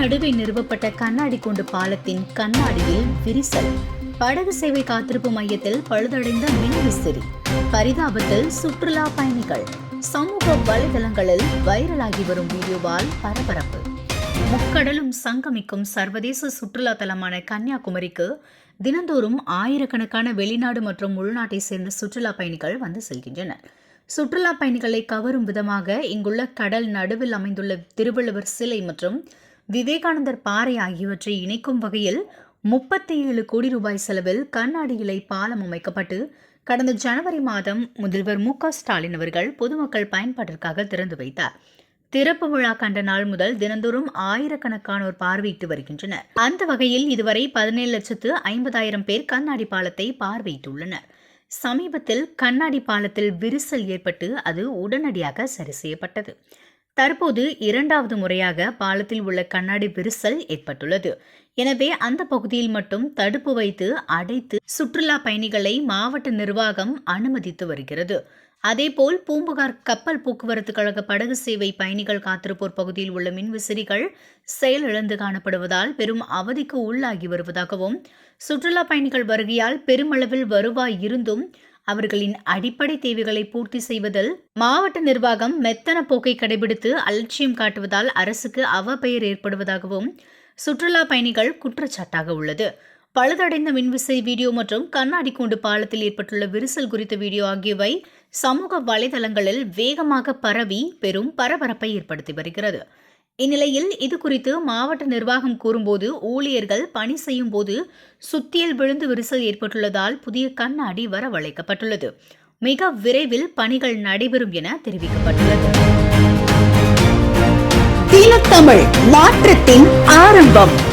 நடுவே நிறுவப்பட்ட கண்ணாடி கொண்டு பாலத்தின் கண்ணாடியில் விரிசல். படகு சேவை காத்திருப்பு மையத்தில் பழுதடைந்த மின்விசிறி பரிதாபத்தில் சுற்றுலா பயணிகள். சமூக வலைதளங்களில் வைரலாகி வரும் வீடியோவால் பரபரப்பு. முக்கடலும் சங்கமிக்கும் சர்வதேச சுற்றுலா தலமான கன்னியாகுமரிக்கு தினந்தோறும் ஆயிரக்கணக்கான வெளிநாடு மற்றும் உள்நாட்டை சேர்ந்த சுற்றுலா பயணிகள் வந்து செல்கின்றனர். சுற்றுலா பயணிகளை கவரும் விதமாக இங்குள்ள கடல் நடுவில் அமைந்துள்ள திருவள்ளுவர் சிலை மற்றும் விவேகானந்தர் பாறை ஆகியவற்றை இணைக்கும் வகையில் முப்பத்தி ஏழு கோடி ரூபாய் செலவில் கண்ணாடி இலை பாலம் அமைக்கப்பட்டு கடந்த ஜனவரி மாதம் முதல்வர் மு ஸ்டாலின் அவர்கள் பொதுமக்கள் பயன்பாட்டிற்காக திறந்து வைத்தார். திறப்பு விழா கண்ட நாள் முதல் தினந்தோறும் ஆயிரக்கணக்கானோர் பார்வையிட்டு வருகின்றனர். அந்த வகையில் இதுவரை பதினேழு லட்சத்து ஐம்பதாயிரம் பேர் கண்ணாடி பாலத்தை பார்வையிட்டுள்ளனர். சமீபத்தில் கண்ணாடி பாலத்தில் விரிசல் ஏற்பட்டு அது உடனடியாக சரி செய்யப்பட்டது. தற்போது இரண்டாவது முறையாக பாலத்தில் உள்ள கண்ணாடி விரிசல் ஏற்பட்டுள்ளது. எனவே அந்த பகுதியில் மட்டும் தடுப்பு வைத்து அடைத்து சுற்றுலா பயணிகளை மாவட்ட நிர்வாகம் அனுமதித்து வருகிறது. அதேபோல் பூம்புகார் கப்பல் போக்குவரத்து கழக படகு சேவை பயணிகள் காத்திருப்போர் பகுதியில் உள்ள மின்விசிறிகள் செயலிழந்து காணப்படுவதால் பெரும் அவதிக்கு உள்ளாகி வருவதாகவும் சுற்றுலா பயணிகள் வருகையால் பெருமளவில் வருவாய் இருந்தும் அவர்களின் அடிப்படை தேவைகளை பூர்த்தி செய்வதில் மாவட்ட நிர்வாகம் மெத்தன போக்கை கடைபிடித்து அலட்சியம் காட்டுவதால் அரசுக்கு அவப்பெயர் ஏற்படுவதாகவும் சுற்றுலா பயணிகள் குற்றச்சாட்டாக உள்ளது. பழுதடைந்த மின்விசை வீடியோ மற்றும் கண்ணாடி கூண்டு பாலத்தில் ஏற்பட்டுள்ள விரிசல் குறித்த வீடியோ ஆகியவை சமூக வலைதளங்களில் வேகமாக பரவி பெரும் பரபரப்பை ஏற்படுத்தி வருகிறது. இந்நிலையில் இது குறித்து மாவட்ட நிர்வாகம் கூறும்போது ஊழியர்கள் பணி செய்யும் போது சுத்தியில் விழுந்து விரிசல் ஏற்பட்டுள்ளதால் புதிய கண்ணாடி வரவழைக்கப்பட்டுள்ளது. மிக விரைவில் பணிகள் நடைபெறும் என தெரிவிக்கப்பட்டுள்ளது. தமிழ் மாற்றத்தின் ஆரம்பம்.